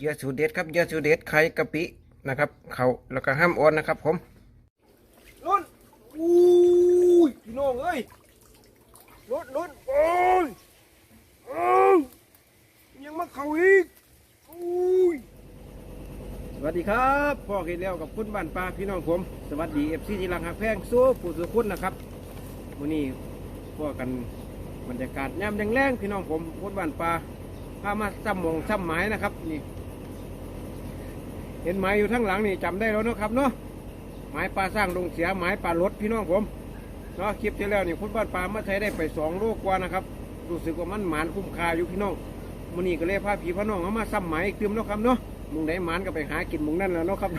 เยื่อสูเด็ดครับเยื่อสูเด็ดไข่กะปินะครับ เขาแล้วก็ห้ามอ่อนนะครับ ผมลุ้นอุ้ยพี่น้องเอ้ยลุ้นลุ้นโอ้ยโอ้ยยังมาเขาอีกอุ้ยสวัสดีครับพ่อเห็นแล้วกับคุณบ้านปลาพี่น้องผม สวัสดีเอฟซีที่รักหักแพงสู้ผู้สุคุณนะครับวันนี้พ่อกันบรรยากาศย่ำแรงๆพี่น้องผมคุณบ้านปลาพามาซ้ำมองซ้ำหมายนะครับนี่ เห็นหมายอยู่ทั้งหลังนี่จำได้แล้วเนาะครับเนาะหมายปลาสร้างลงเสียหมายปลาลดพี่น้องผมเนาะคลิปที่แล้วนี่คุณบ้านปลามาใช้ได้ไปสองโลกว่านะครับรู้สึกว่ามันหมานคุ้มค่าอยู่พี่น้องมื้อนี้ก็เลยพาพี่พาน้องเอามาซ้ำหมายอีกเติมเนาะครับเนาะมุงไหนหมานก็ไปหากินมุงนั่นแหล้วเนาะครับ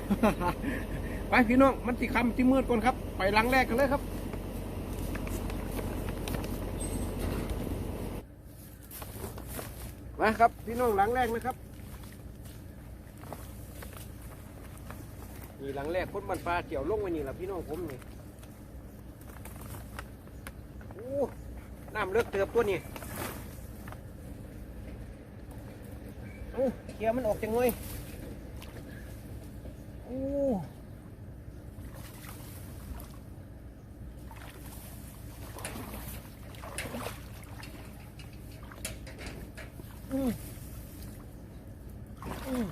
ไปพี่น้องมันสิคำที่มืดก่อนครับ ไปลังแรกกันเลยครับมาครับพี่น้องหลังแรกนะครับ นี่หลังแรกคนบันปลาเกี่ยวลงไว้นี่แหละพี่น้องผมนี่โอ้น้ำเลือกเติบตัวนี้เอ้าเกี่ยวมันออกจังเลยโอ้อืมอืม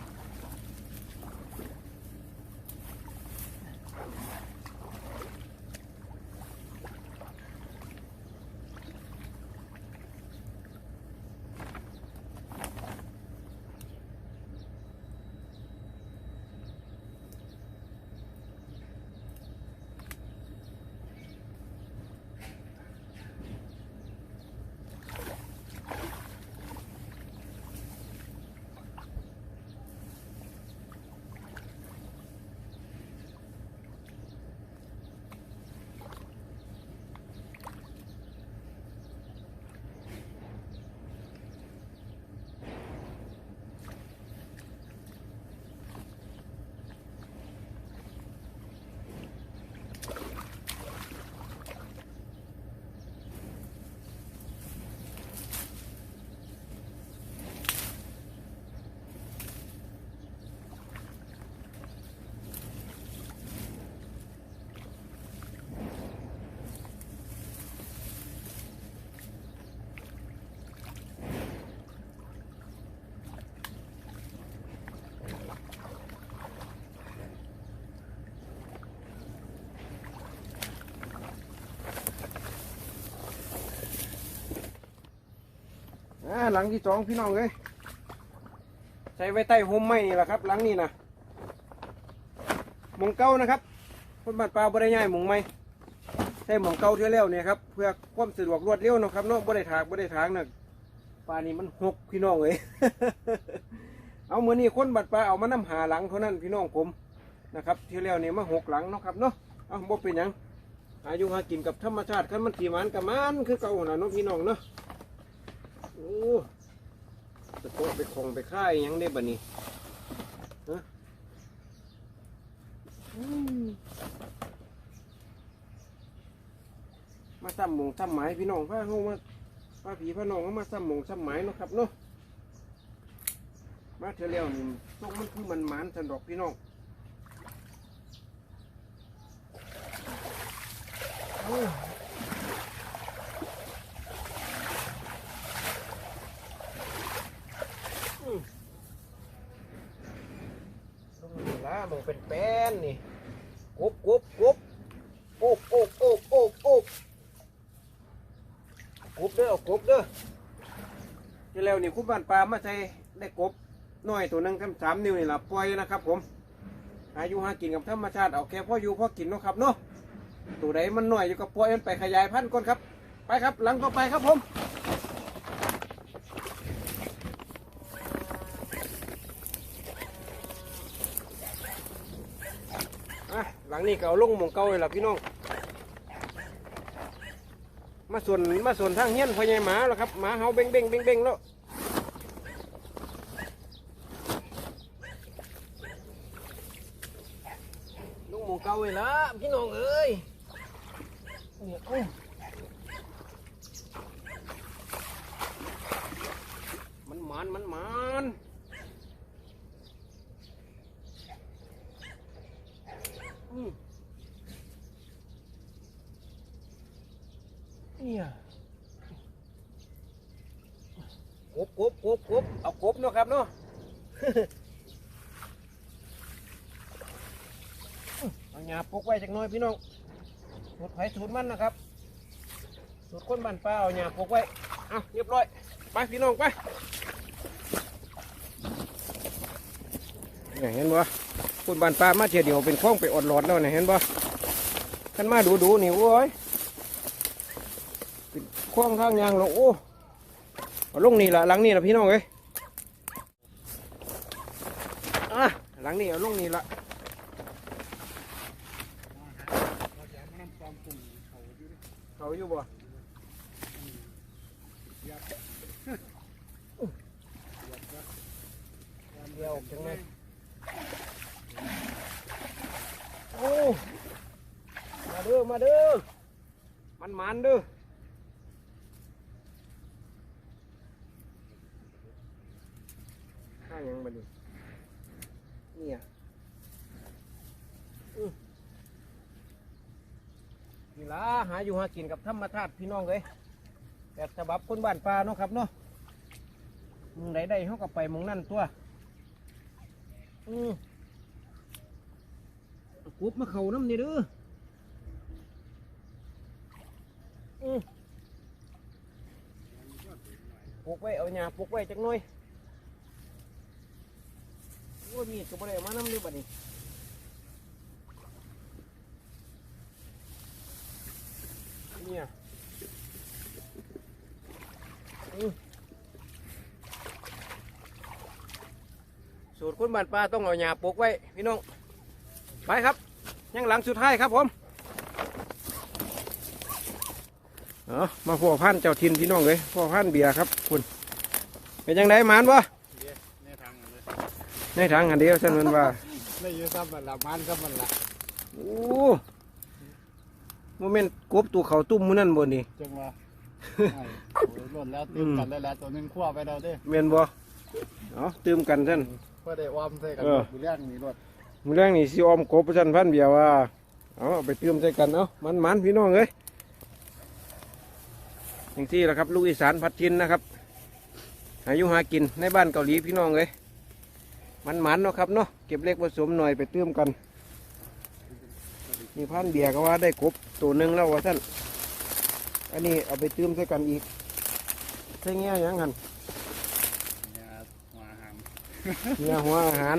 อ่าหลังที่สองพี่น้องเลยใส่ไว้ใต้โฮมไม้นี่แหละครับหลังนี้นะหมงเก้านะครับคนบ้านปลาบริย่ายหมงไม้ใส่หมงเก้าเท่าแล้วเนี่ยครับเพื่อความสะดวกรวดเร็วนะครับเนาะบ่ได้ถากบ่ได้ถางนะปลานี่มันหกพี่น้องเลยเอาเมือนี้คนบัดปลาเอามานำหาหลังเท่านั้นพี่น้องผมนะครับเที่ยวแล้วเนี่ยมาหกหลังเนาะครับเนาะเอาบ่เป็นยังอายุหากินกับธรรมชาติคันมันขี่มันกับมันคือเก่าน่ะเนาะพี่น้องเนาะ โอ้ตะโกะไปคงไปค่ายยังได้บ่นี้ฮะมาซ้ำหมงซ้ำหมายพี่น้องพาเฮามาพาผีพาน้องเอามาซ้ำหมงซ้ำหมายเนาะครับเนาะมาเถอะแล้วนี่ตกมันคือมันหมานสันดอกพี่น้องโอ้ ลงนี่ละมองเป็นแป้นนี่กบกบกบโอบโอบโอบโอบโอบกบเด้อเอากบเด้อที่แล้วนี่ คุณบ้านปลามาใส่ได้กบน้อยตัวหนึงคำสามนิ้วนี่ละปล่อยนะครับผมอายุหากินกับธรรมชาติเอาแค่พ่ออยู่พ่อกินเนาะครับเนาะตัวใดมันหน้อยอยู่กับปล่อยมันไปขยายพันธุ์ก่อนครับ ไปครับหลังต่อไปครับผมหลังนี้ก็เอาลงมองเก่าเลยล่ะพี่น้อง มาส่วนมาส่วนทางเฮี้ยนพ่อใหญ่หมาแล้วครับหมาเฮาเบ้งเบ้งเบ้งเบ้งแล้ว ไว้ละพี่น้องเอ้ยเนี่ยโอ้มันมันมันมันเนี่ยกบกบกบกบเอากบเนาะครับเนาะ หยาปลูกไว้จักหน้อยพี่น้องสูตรไผ่สูตรมันนะครับ สูตรคนบ้านป้าเอาหยาปลูกไว้เอาเรียบร้อย ไปพี่น้องไปเนี่ยเห็นบ่คนบ้านป้ามาเทียเดียวเป็นคล้องไปอดหลอดแล้วเนี่ยเห็นบ่ขันมาดูดูนี่โอ้ยเป็นคล้องทางยางลงโอ้ลงนี่ละหลังนี่ละพี่น้องเอ้ยอะหลังนี่เอาลงนี่ละ เขาอยู่บ่เดียวจังเลยโอ้มาเด้อมาเด้อมันมันเด้อข้างยังบัดนี้เนี่ยอื้อ นี่ล่ะหาอยู่หากินกับธรรมชาติพี่น้องเลยแบบฉบับคนบ้านป่าเนาะครับเนาะมึงใดได้เขาก็ไปมองนั่นตัว อืมเอากบมาเข่าน้ำนี่เด้ออืมปลูกไว้เอาหญ้าปลูกไว้จักหน่อยโอ้ยมีดก็บ่ได้อามาน้ำนี่บัดนี้ เนี่ยอืมสูตรคนบ้านป่าต้องเอาหญ้าปลูกไว้พี่น้อง ไปครับ ยังหลังสุดท้ายครับผมเอามาพ่อพันธุ์เจ้าทินพี่น้องเลยพ่อพันธุ์เบียร์ครับ คุณ เป็นยังไงหมานบ่ในทางเลยในทางอันเดียวฉันมันว่าไม่ยืดซ้ำมันละมันซ้ำมันละโอ้ โมเมนต์กบตัวเขาตุ้มมือนั่นบนนี่จังวะไอ้โอ้ยหล่นแล้วตื่นกันแล้วแหละตัวหนึงขั้วไปเราเด้เมียนบ่เอาตื่มกันฉันเพื่อได้ออมใส่กันเออมีเรื่องมีรถมือแรกนี่สิออมกบฉันพันธุ์เบียร์ว่าเอาเอาไปเติมใส่กันเอามันมันๆพี่น้องเลยอย่างที่แหละครับ ลูกอีสานพัดทินนะครับหาอยู่หากินในบ้านเกาหลีพี่น้องเลยมันมันๆเนาะครับเนาะเก็บเล็กผสมหน่อยไปเติมกัน มีพันธุ์เบียร์ก็ว่าได้กบตัวหนึ่งแล้วว่าท่านอันนี้เอาไปเติมใส่กันอีกใช่เงี้ยหยังหันเนี่ยหัวหามเงี้ยหัวอาหาร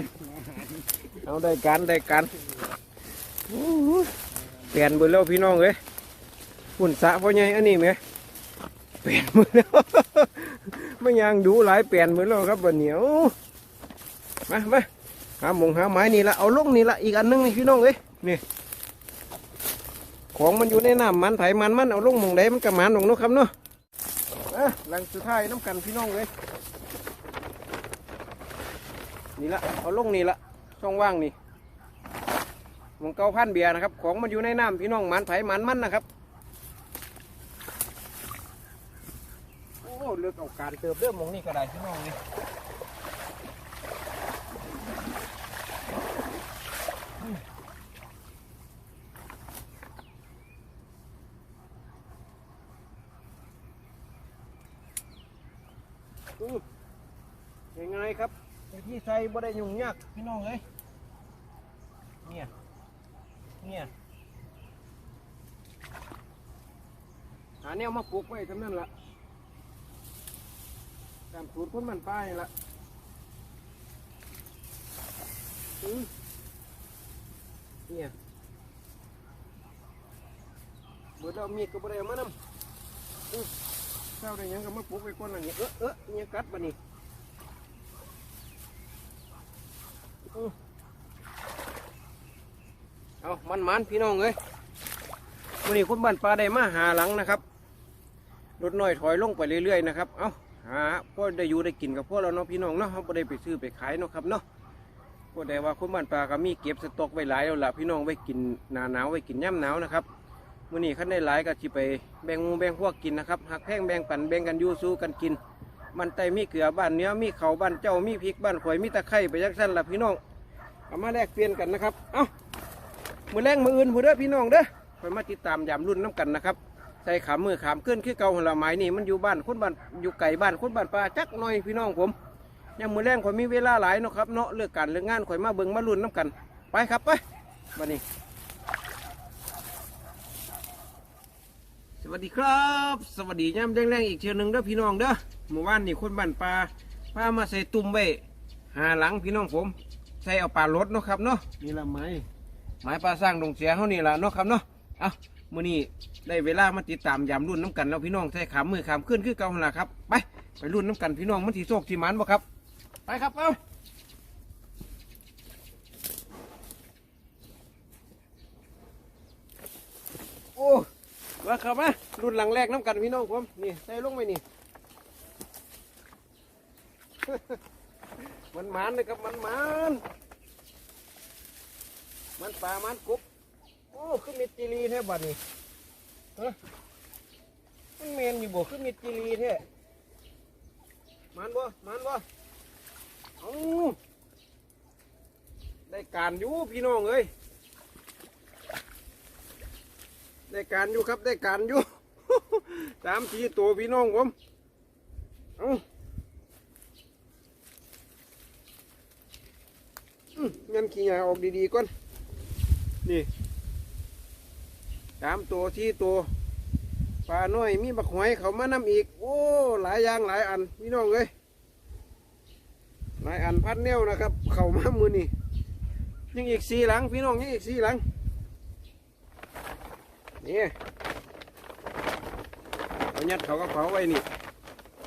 เอาได้กันได้กันโอ้โหเปลี่ยนเบอร์แล้วพี่น้องเอ้ยหุ่นสะพ่อใหญ่อันนี้ไหมเปลี่ยนเบอร์แล้วไม่ยังดูหลายเปลี่ยนเบอร์แล้วครับบันเหนียวมามาหาหมงหาไม้นี่ละเอาลงนี่ละอีกอันหนึงนี่พี่น้องเอ้ยนี่ ของมันอยู่ในน้ำมันไถมันมันเอาลงมองใดมันกระมันของเนาะครับเนาะอะหลังสุดท้ายน้ำกันพี่น้องเอ้ยนี่ละเอาลงนี่ละช่องว่างนี่มองเกาพันเบียร์นะครับ ของมันอยู่ในน้ำพี่น้องมันไผ่หมันมันนะครับโอ้เลือกเอาการเติบเรื่องมองนี่ก็ได้พี่น้องนี่อืมง่ายๆครับ วิธี ใส่บ่ได้ยุ่งยากพี่น้องเลยเนี่ยเนี่ยหาแนวมาปลูกไว้ทำนั่นละตามสูตรคนมันป้ายละอืมเนี่ยเบิดเรามีดก็บ่ได้เอามานำอื้อเจ้าได้หยังก็มาปลูกไว้ก่อนละเนี่ยเออเออเนี่ยกัดบะนี่ เอามันมันพี่น้องเอ้ยวันนี้คุณบ้านปลาได้มาหาหลังนะครับรถน้อยถอยลงไปเรื่อยๆนะครับ เอาหาพ่อได้อยู่ได้กินกับพวกเราเนาะพี่น้องเนาะเขาได้ไปซื้อไปขายเนาะครับเนาะพวกได้ว่าคุณบ้านปลาก็มีเก็บสต็อกไว้หลายแล้วล่ะพี่น้องไว้กินหนาหนาวไว้กินย่ำหนาวนะครับวันนี้ขั้นได้หลายก็จะไปแบ่งมูแบ่งพวกกินนะครับหักแพงแบ่งปันแบ่งกันยู่สู้กันกิน มันไตมีเกลือบ้านเนื้อมีเขาบ้านเจ้ามีพริกบ้านข่อยมีตะไคร้ไปยักสั้นล่ะพี่น้อง เอามาแลกเปลี่ยนกันนะครับ เอ้ามือแรงมืออื่นผู้เด้อพี่น้องเด้อคอยมาติดตามยามรุ่นน้ำกันนะครับใส่ขามมือขามขึ้นคือเก่าหนละไม้นี่มันอยู่บ้านคนบ้านอยู่ไก่บ้านคนบ้านป่าจักหน่อยพี่น้องผมยังมือแรงข่อยมีเวลาหลายเนาะครับเนาะเลือกการเลือกงานข่อยมาเบิ่งมาลุ้นน้ำกัน ไปครับไปบัดนี้ สวัสดีครับ สวัสดีย่ำแรงๆอีกเชือหนึ่งเด้อพี่น้องเด้อเมื่อวานนี่คนบ้านปลาพามาใส่ตุ่มไว้หาหลังพี่น้องผม ใส่เอาปลารถเนาะครับเนาะนี่ละไม้ไม้ปลาสร้างดงเสียเขานี่ละเนาะครับเนาะเอามื่อนี้ได้เวลามาติดตามยามรุ่นน้ำกันแล้วพี่น้องใส่ขามมือขามขึ้นคือเก่าหั่นล่ะครับไปไปรุ่นน้ำกันพี่น้องมันสีโศกสีมันบ่ครับ ไปครับเอาโอ้มาครับมารุ่นหลังแรกน้ำกันพี่น้องผมนี่ใส่ลงไปนี่ มันมันเลยครับมันมันมันปลามันกุบโอ้ขึ้นมิดจิรีแท้บัดนี้ฮะมันเมนอยู่บ่ขึ้นมิดจิรีแท้มันบ่มันบ่เอาได้การอยู่พี่น้องเอ้ยได้การอยู่ครับได้การอยู่ สามทีตัวพี่น้องผมเอาอื้อ งั้นขี้ยาออกดีๆก่อน นี่สามตัวที่ตัวปลาน้อยมีบักหอยเขามานำอีก โอ้ หลายอย่างหลายอันพี่น้องเอ้ยหลายอันพัดแนวนะครับ เขามามือนี่ยังอีกสี่หลัง พี่น้องยังอีกสี่หลังนี่เอายัดเขาก็เขาไว้นี่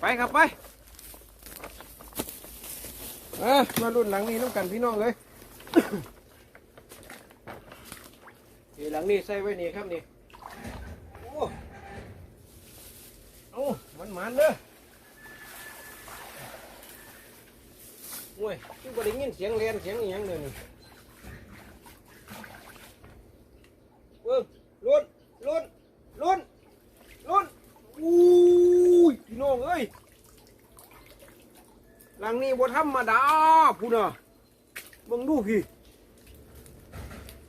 ไปครับไปอะมารุ่นหลังนี้น้ำกันพี่น้องเลย นี่หลังนี้ใส่ไว้นี่ครับนี่ โอ้เอามันมันเด้อโอ้ยที่บริยินเสียงเรียนเสียงอหยังเลยนี่เบิ้งลุ้นลุ้นลุ้นลุ้นอู้ยพี่น้องเอ้ยหลังนี้บ่ธรรมดาพูน่ะ บิ่งดูพี่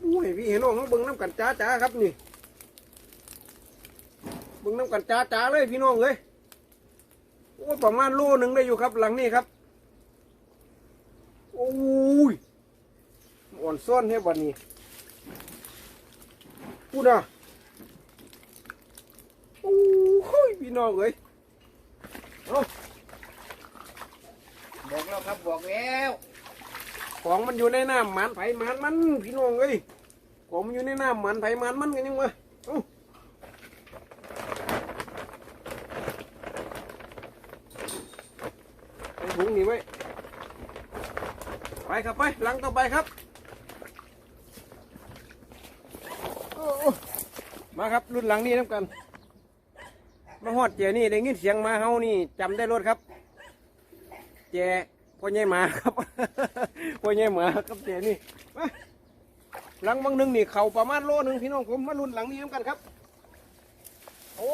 อุ้ยพี่เห็นน้องเขาเบิ่งน้ำกันจ้าจ้าครับนี่เบิ่งน้ำกันจ้าจ้าเลยพี่น้องเอ้ยโอ้ประมาณโลหนึ่งได้อยู่ครับ หลังนี้ครับโอ้ยอ่อนซ่อนให้บัดนี้พูดนะโอ้ยพี่น้องเอ้ยเอาบอกแล้วครับบอกแล้ว ของมันอยู่ในน้ำหมันไผ่หมันมันพี่น้องเอ้ยของมันอยู่ในน้ำหมันไผ่หมันมันกันยังวะเอาใส่ถุงนี่ไว้ไปครับไปหลังต่อไปครับ มาครับรุ่นหลังนี้น้ำกัน มาฮอดเจนี่ได้ยินเสียงมาเฮานี่จำได้รถครับ เจพ่อใหญ่มาครับ พ่อใหญ่หมาครับเจนี่มาหลังบางหนึงนี่เข่าประมาณโลหนึงพี่น้องผมมารุ่นหลังนี้น้ำกันครับ โอ้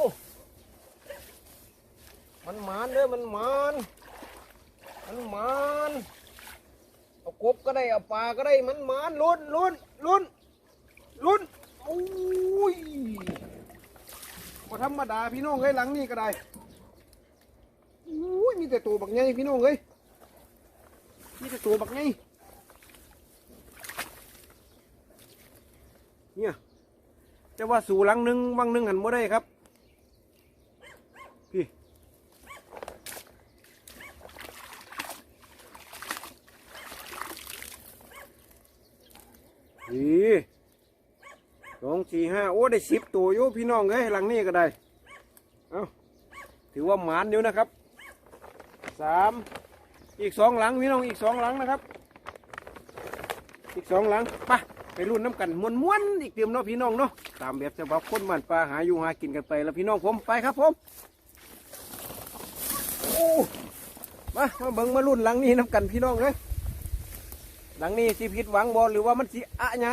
มันหมานเด้อมันหมานมันหมานเอากบก็ได้เอาปลาก็ได้มันหมานลุ้นลุ้นลุ้นลุ้นโอ้ยบ่ธรรมดาพี่น้องเอ้ยหลังนี่ก็ได้โอ้ยมีแต่ตัวบักใหญ่พี่น้องเอ้ยมีแต่ตัวบักให เนี่ยแต่ว่าสู่หลังหนึงบางหนึงหันบ่ได้ครับ พี่ นี่สองสี่ห้าโอ้ได้สิบตัวอยู่พี่น้องเอ้ยหลังนี้ก็ได้ เอาถือว่าหมานอยู่นะครับสามอีกสองหลังพี่น้องอีกสองหลังนะครับ อีกสองหลังไป รุ่นน้ำกันมวนมวนอีกเตรียมเนาะพี่น้องเนาะตามแบบฉบับคนบ้านปลาหาอยู่หากินกันไปแล้วพี่น้องผมไปครับผมโอ้มามาเบิ่งมารุ่นหลังนี้น้ำกันพี่น้องเลยหลังนี้สิผิดหวังบอลหรือว่ามันสิอะหยะ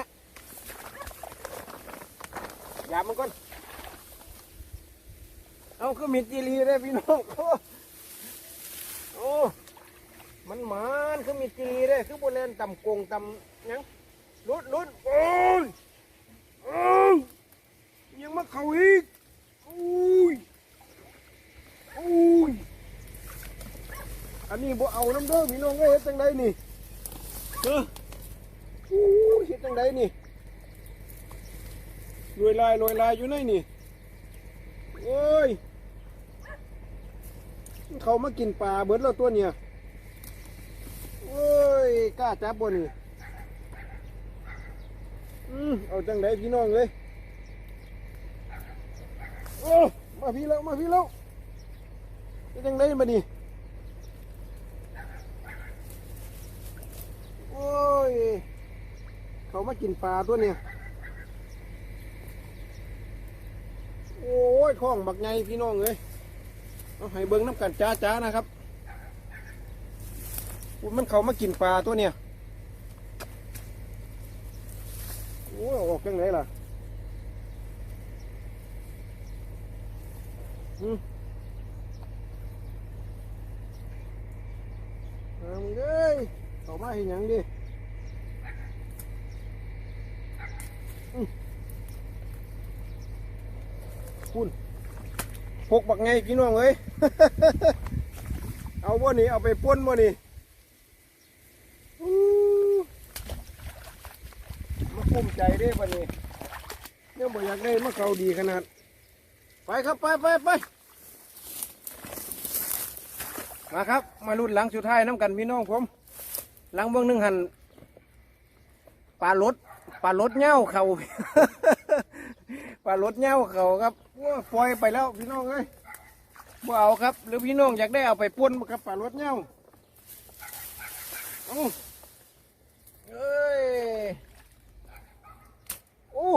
ยามันก่อนเอาคือมิดจีรีได้พี่น้องโอ้มันหมานคือมิดจีรีได้คือโบแลนต่ำกงต่ำยัง ลุดลุดโอ้ยโอ้ยยังมาเข่าอีกโอ้อุ้ยอุ้ยอันนี้บ่เอาน้ำเด้อพี่น้องเอ้ยเฮ็ดจังไดนี่เอออุ้ยเฮ็ดจังไดนี่ลอยลายลอยลายอยู่ในนี่โอ้ยเขามากินปลาเบิดแล้วตัวเนี่ยโอ้ยกล้าจับบ่นี่ เอาจังไดพี่น้องเลยโอ้มาพี่แล้วมาพี่แล้วเป็นยังไงมาดิโอ้ยเขามากินปลาตัวเนี่ยโอ้ยข้องบักไงพี่น้องเลยเอาให้เบิ้งน้ำกันจ้าจ้านะครับมันเขามากินปลาตัวเนี่ย โอ้ยออกยังไงล่ะอืมเอามึงเอ้ยต่อมาเห็นยังดิคุณพกบักไงพี่น้องเอ้ย เอาบ่นี่เอาไปป้นบ่นี่ ภูมิใจเด้บ่นี่เนี่ยบ่อยากได้มาเขาดีขนาด ไปครับไปไปไปมาครับ มาลุ้นหลังสุดท้ายน้ำกันพี่น้องผมหลังเบื้องหนึ่งหันปลารถปลารถเหย้าเขาปลารถเหย้าเขาครับว้าปล่อยไปแล้วพี่น้องเอ้ยบ่เอาครับ หรือพี่น้องอยากได้เอาไปป่นบ่ครับปลารถเหย้าเอาเอ้ย โอ้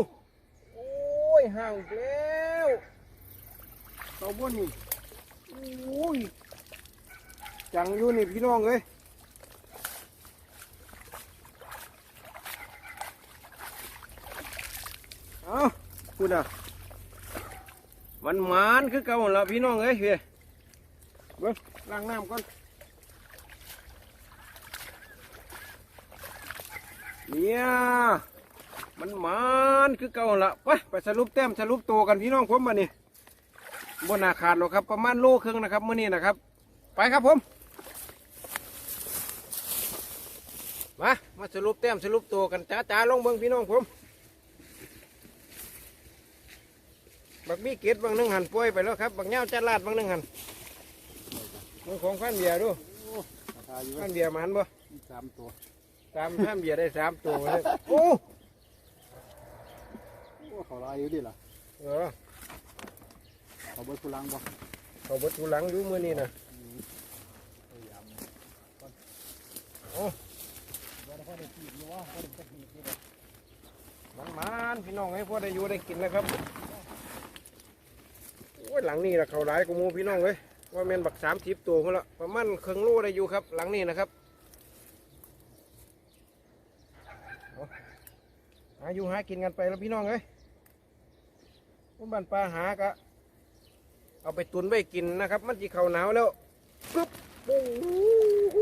โอ้ยห่างแล้วตัวบนนี่โอ้ยจังอยู่นี่พี่น้องเอ้ยเอาคุณอะมันหมานคือเก่าหั่นละพี่น้องเอ้ยเฮ้ยเบิ้งล้างน้ำก่อนเนี่ย มันหมานคือเก่าหั่นละไปไปสรุปแต้มสรุปตัวกันพี่น้องผมมานี่บนอาคารหรอกครับ ประมาณโลครึ่งนะครับมื้อนี้นะครับ ไปครับผมมามาสรุปแต้มสรุปตัวกันจ้าจ้าลงเบิ้งพี่น้องผมบักมีเกตบางหนึงหันป่วยไปแล้วครับบักเงาจัดลาดบางหนึงหันมึงของพันเบียร์ดูราคาอยู่พันเบียร์มันบ่สามตัวตามพันเบียร์ได้สามตัวเลยโอ้โอ้ เขาลายอยู่ดิล่ะเออเขาเบิดพลังบ่เขาเบดทุหลังอยู่มื้อนี้นะพยายามโอ้บ่ได้พอได้ขีดอยู่ว่าพอได้ตะขีดอยู่บ่มันมันพี่น้องให้พวกได้อยู่ได้กินแล้วครับโอ้ยหลังนี้ละเขาหลายกูมูพี่น้องเลยว่าแม่นบักสามสิบตัวคนละประมาณครึ่งโลได้อยู่ครับ หลังนี้นะครับเอาหาอยู่หากินกันไปแล้วพี่น้องเอ้ย พวกบ้านปลาหากะเอาไปตุนไว้กินนะครับ มันจีเขาหนาวแล้วปึ๊บโอ้โห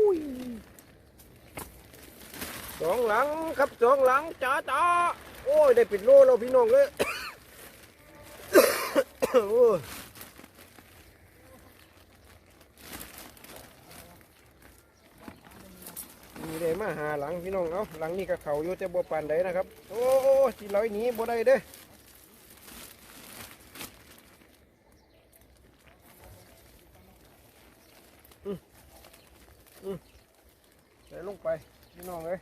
สองหลังครับสองหลังจ้าจ้าโอ้ยได้ปิดโลแล้วพี่น้องเลยโอ้ยมีได้มาหาหลังพี่น้องเอาหลังนี้ก็เขาอยู่แต่บ่ปานใดนะครับ โอ้โอ้สิร้อยหนีบ่ได้เด้ออืมอืมใส่ ลงไปพี่น้องเลย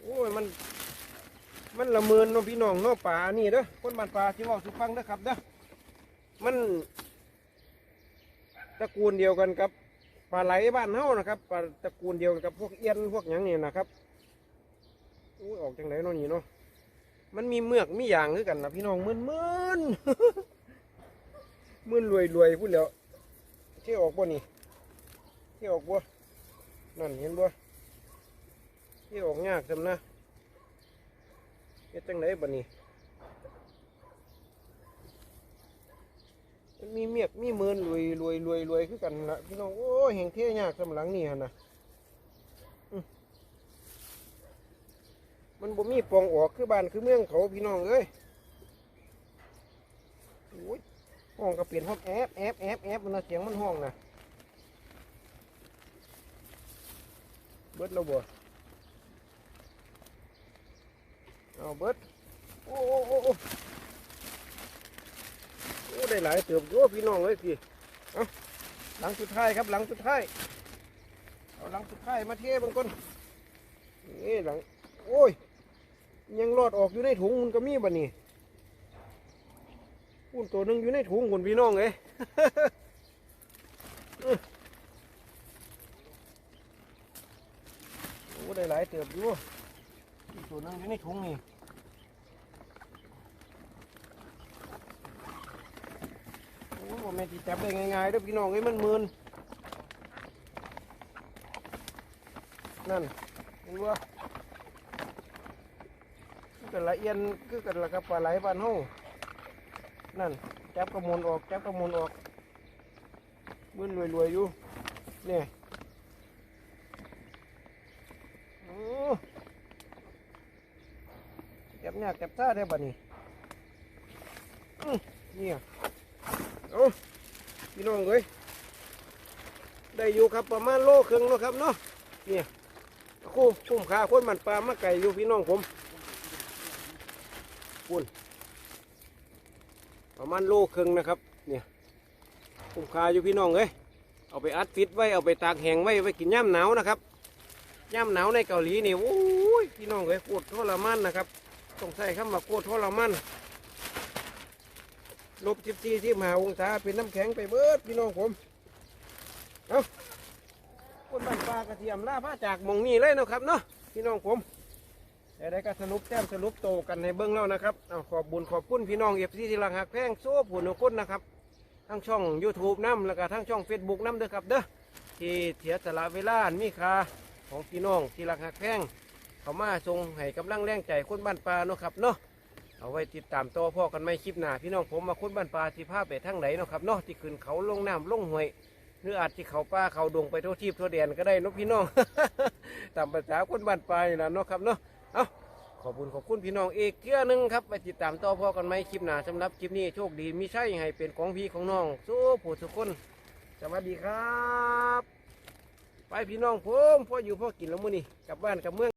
โอ้ยมัน มันละเมินเนาะพี่น้องเนาะป่านี่เด้อคนบ้านป่าที่ว่าสุฟังเด้อครับเด้อมันตระกูลเดียวกันกับปลาไหลบ้านเฮานะครับปลาตระกูลเดียวกันกับพวกเอี้ยนพวกหยังนี่นะครับอุ้ยออกจังไหนเนาะนี่เนาะมันมีเมือกมีอย่างคือกันนะพี่น้องมึนมึนมึนรวยรวยพูดแล้วเที่ออกบ่นี่ ที่ยออกบ่นั่นเห็นบ่เที่ยออกยากจำนะเฮ็ดจังไดบัดนี้มันมีเมียกมีเมินรวยรวยรวยรวยคือกันละพี่น้องโอ้ยแห่งเท่ยากสำหลังนี่หั่นะมันบ่มีปองออกคือบ้านคือเมืองเขาพี่น้องเอ้ยโอ้ยห้องก็เปลี่ยนห้องแอบแอบแอบแอบมันนะเสียงมันห้องนะ เบิดแล้วบ่เอาเบิดโอ้โอ้โอ้โอ้ได้หลายเติบโยพี่น้องเลยพี่เอาหลังสุดท้ายครับหลังสุดท้ายเอาหลังสุดท้ายมาเทบางคนนี่หลังโอ้ยยังรอดออกอยู่ในถุงมันก็มีบ่นี่ปุ่นตัวนึงอยู่ในถุงคนพี่น้องเอ้ย อื้อโอ้ได้หลายเติบอยู่อีกตัวหนึงอยู่ในถุงนี่โอ้บ่แม่ที่จับได้ง่ายๆเด้อพี่น้องเอ้มันมืนนั่นเห็นบ่คือกันละเอียนคือกันละกับปลาไหลบ้านเฮานั่นจับกระมุนออกจับกระมุนออกมึนรวยๆอยู่เนี่ยโอ้จับ ยากจับซ่าได้บัดนี้อื้อเนี่ยเอาพี่น้องเอ้ยได้อยู่ครับประมาณโลครึ่งเนาะครับเนาะเนี่ยคู่คุ้มค่าคนมันปลามาไก่อยู่พี่น้องผมปุ่นประมาณโลครึ่งนะครับ เนี่ยคุ้มค่าอยู่พี่น้องเอ้ยเอาไปอัดฟิตไว้เอาไปตากแห้งไว้ไว้กินย่ำหนาวนะครับย่ำหนาวในเกาหลีนี่โอ้ยพี่น้องเอ้ยโคตรทรมานนะครับ ต้องใส่คำว่าโคตรทรมานลบสิบสี่สิบห้าองศาเป็นน้ำแข็งไปเบิดพี่น้องผมเอาคนบ้านปลากระเทียมล่าผ้าจากมองนี่เลยนะครับเนาะพี่น้องผมแต่ได้ก็สรุปแต้มสรุปโตกันในเบื้องแล้วนะครับเอาขอบบุญขอบคุณพี่น้องเอฟซีที่รักหักแพงโซ่ผุนทุกคนนะครับ ทั้งช่อง YouTube น้ำแล้วก็ทั้งช่อง Facebook น้ำเด้อครับเด้อที่เสียสละเวลามีค่าของพี่น้องที่รักหักแพง เขามาทรงให้กำลังแรงใจคนบ้านปลาเนาะครับเนาะเอาไว้ติดตามต่อพ่อกันไม่คลิปหน้าพี่น้องผมมาคนบ้านปลาที่พาไปทางไหนเนาะครับเนาะที่ขึ้นเขาลงน้ำลงห้วยหรืออาจที่เขาป่าเขาดงไปทั่วทิพย์ทั่วแดนก็ได้นะพี่น้องตามภาษาคนบ้านปลานี่นะเนาะครับเนาะเอาขอบคุณขอบคุณพี่น้องเอกเกื้อนึงครับ ไปติดตามต่อพ่อกันไหมคลิปหน้าสำหรับคลิปนี้โชคดีมีใช่ให้เป็นของพี่ของน้องสู้ผู้ทุกคน สวัสดีครับ ไปพี่น้องผมพ่ออยู่พ่อกินแล้วมื้อนี้กลับบ้านกลับเมือง